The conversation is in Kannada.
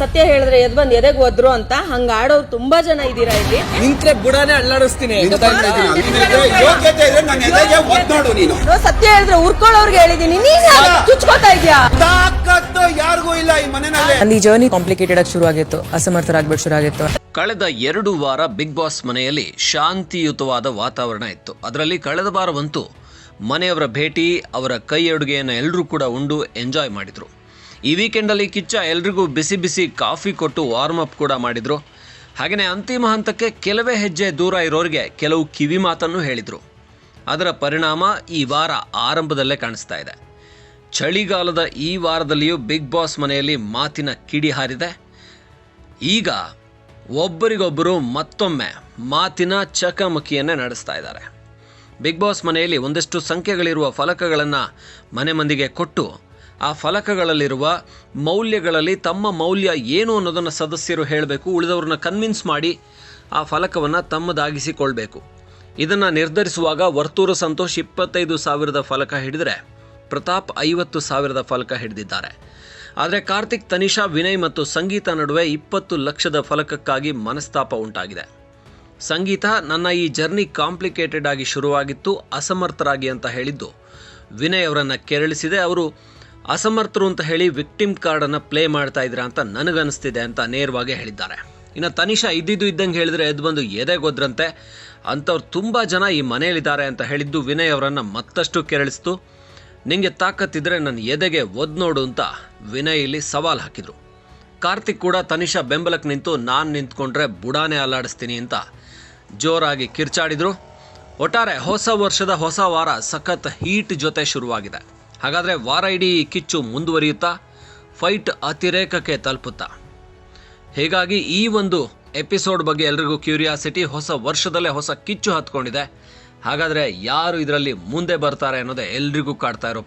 ಸತ್ಯ ಹೇಳಿದ್ರೆ ಎದ್ ಬಂದ್ ಎದೆಗ್ ಒದ್ರು ಅಂತ ಹಂಗ ಆಡೋರು ತುಂಬಾ ಜನ ಇದೀರಾ ಇಲ್ಲಿ. ನಿಂತ್ರೆ ಬುಡಾನೆ ಅಲ್ಲಾಡಿಸ್ತೀನಿ. ನಿಂತ್ಕೊಳ್ತಾ ಇದ್ದೀನಿ. ನಿನಗೆ ಯೋಗ್ಯತೆ ಇದ್ರೆ ನನ್ನ ಎದೆಗೆ ಒದ್ ನೋಡು ನೀನು. ನಾನು ಸತ್ಯ ಹೇಳಿದ್ರೆ ಉರ್ಕೊಳ್ಳೋರ್ಗೆ ಹೇಳಿದೀನಿ. ನೀನ್ ಯಾಕ್ ಚುಚ್ಕೋತಾ ಇದ್ಯಾ? ತಾಕತ್ತು ಯಾರಿಗೂ ಇಲ್ಲ ಈ ಮನೆಯಲ್ಲಿ ನಂದು ಈ ಜರ್ನಿ ಕಾಂಪ್ಲಿಕೇಟೆಡ್ ಆಗಿ ಶುರು ಆಗಿತ್ತು ಅಸಮರ್ಥರಾಗ್ಬಿಟ್ಟು ಶುರು ಆಗಿತ್ತು ಕಳೆದ ಎರಡು ವಾರ ಬಿಗ್ ಬಾಸ್ ಮನೆಯಲ್ಲಿ ಶಾಂತಿಯುತವಾದ ವಾತಾವರಣ ಇತ್ತು. ಅದರಲ್ಲಿ ಕಳೆದ ವಾರವಂತೂ ಮನೆಯವರ ಭೇಟಿ ಅವರ ಕೈ ಅಡುಗೆಯನ್ನು ಎಲ್ಲರೂ ಕೂಡ ಉಂಡು ಎಂಜಾಯ್ ಮಾಡಿದರು. ಈ ವೀಕೆಂಡಲ್ಲಿ ಕಿಚ್ಚ ಎಲ್ರಿಗೂ ಬಿಸಿ ಬಿಸಿ ಕಾಫಿ ಕೊಟ್ಟು ವಾರ್ಮ್ ಅಪ್ ಕೂಡ ಮಾಡಿದರು. ಹಾಗೆಯೇ ಅಂತಿಮ ಹಂತಕ್ಕೆ ಕೆಲವೇ ಹೆಜ್ಜೆ ದೂರ ಇರೋರಿಗೆ ಕೆಲವು ಕಿವಿ ಮಾತನ್ನು ಹೇಳಿದರು. ಅದರ ಪರಿಣಾಮ ಈ ವಾರ ಆರಂಭದಲ್ಲೇ ಕಾಣಿಸ್ತಾ ಇದೆ. ಚಳಿಗಾಲದ ಈ ವಾರದಲ್ಲಿಯೂ ಬಿಗ್ ಬಾಸ್ ಮನೆಯಲ್ಲಿ ಮಾತಿನ ಕಿಡಿ ಹಾರಿದೆ. ಈಗ ಒಬ್ಬರಿಗೊಬ್ಬರು ಮತ್ತೊಮ್ಮೆ ಮಾತಿನ ಚಕಮಕಿಯನ್ನೇ ನಡೆಸ್ತಾ ಇದ್ದಾರೆ. ಬಿಗ್ ಬಾಸ್ ಮನೆಯಲ್ಲಿ ಒಂದಷ್ಟು ಸಂಖ್ಯೆಗಳಿರುವ ಫಲಕಗಳನ್ನು ಮನೆ ಮಂದಿಗೆ ಕೊಟ್ಟು ಆ ಫಲಕಗಳಲ್ಲಿರುವ ಮೌಲ್ಯಗಳಲ್ಲಿ ತಮ್ಮ ಮೌಲ್ಯ ಏನು ಅನ್ನೋದನ್ನು ಸದಸ್ಯರು ಹೇಳಬೇಕು, ಉಳಿದವ್ರನ್ನ ಕನ್ವಿನ್ಸ್ ಮಾಡಿ ಆ ಫಲಕವನ್ನು ತಮ್ಮದಾಗಿಸಿಕೊಳ್ಬೇಕು. ಇದನ್ನು ನಿರ್ಧರಿಸುವಾಗ ವರ್ತೂರು ಸಂತೋಷ್ ಇಪ್ಪತ್ತೈದು ಸಾವಿರದ ಫಲಕ ಹಿಡಿದರೆ, ಪ್ರತಾಪ್ ಐವತ್ತು ಸಾವಿರದ ಫಲಕ ಹಿಡಿದಿದ್ದಾರೆ. ಆದರೆ ಕಾರ್ತಿಕ್, ತನಿಷಾ, ವಿನಯ್ ಮತ್ತು ಸಂಗೀತ ನಡುವೆ ಇಪ್ಪತ್ತು ಲಕ್ಷದ ಫಲಕಕ್ಕಾಗಿ ಮನಸ್ತಾಪ ಉಂಟಾಗಿದೆ. ಸಂಗೀತ ನನ್ನ ಈ ಜರ್ನಿ ಕಾಂಪ್ಲಿಕೇಟೆಡ್ ಆಗಿ ಶುರುವಾಗಿತ್ತು, ಅಸಮರ್ಥರಾಗಿ ಅಂತ ಹೇಳಿದ್ದು ವಿನಯ್ ಅವರನ್ನು ಕೆರಳಿಸಿದೆ. ಅವರು ಅಸಮರ್ಥರು ಅಂತ ಹೇಳಿ ವಿಕ್ಟಿಮ್ ಕಾರ್ಡನ್ನು ಪ್ಲೇ ಮಾಡ್ತಾ ಇದ್ದೀರಾ ಅಂತ ನನಗನ್ನಿಸ್ತಿದೆ ಅಂತ ನೇರವಾಗಿ ಹೇಳಿದ್ದಾರೆ. ಇನ್ನು ತನಿಷಾ ಇದ್ದಿದ್ದು ಇದ್ದಂಗೆ ಹೇಳಿದ್ರೆ ಎದ್ದು ಬಂದು ಎದೆಗೊದ್ರಂತೆ ಅಂಥವ್ರು ತುಂಬ ಜನ ಈ ಮನೆಯಲ್ಲಿದ್ದಾರೆ ಅಂತ ಹೇಳಿದ್ದು ವಿನಯ್ ಅವರನ್ನು ಮತ್ತಷ್ಟು ಕೆರಳಿಸ್ತು. ನಿಂಗೆ ತಾಕತ್ತಿದ್ರೆ ನನ್ನ ಎದೆಗೆ ಒದ್ ನೋಡು ಅಂತ ವಿನಯ್ ಇಲ್ಲಿ ಸವಾಲ್ ಹಾಕಿದ್ರು. ಕಾರ್ತಿಕ್ ಕೂಡ ತನಿಷಾ ಬೆಂಬಲಕ್ಕೆ ನಿಂತು, ನಾನು ನಿಂತ್ಕೊಂಡ್ರೆ ಬುಡಾನೆ ಅಲ್ಲಾಡಿಸ್ತೀನಿ ಅಂತ ಜೋರಾಗಿ ಕಿರ್ಚಾಡಿದ್ರು. ಒಟ್ಟಾರೆ ಹೊಸ ವರ್ಷದ ಹೊಸ ವಾರ ಸಖತ್ ಹೀಟ್ ಜೊತೆ ಶುರುವಾಗಿದೆ. ಹಾಗಾದರೆ ವಾರ ಇಡೀ ಕಿಚ್ಚು ಮುಂದುವರಿಯುತ್ತಾ? ಫೈಟ್ ಅತಿರೇಕಕ್ಕೆ ತಲುಪುತ್ತಾ? ಹೀಗಾಗಿ ಈ ಒಂದು ಎಪಿಸೋಡ್ ಬಗ್ಗೆ ಎಲ್ರಿಗೂ ಕ್ಯೂರಿಯಾಸಿಟಿ, ಹೊಸ ವರ್ಷದಲ್ಲೇ ಹೊಸ ಕಿಚ್ಚು ಹತ್ಕೊಂಡಿದೆ. ಹಾಗಾದರೆ ಯಾರು ಇದರಲ್ಲಿ ಮುಂದೆ ಬರ್ತಾರೆ ಅನ್ನೋದೇ ಎಲ್ರಿಗೂ ಕಾಡ್ತಾ ಇರೋ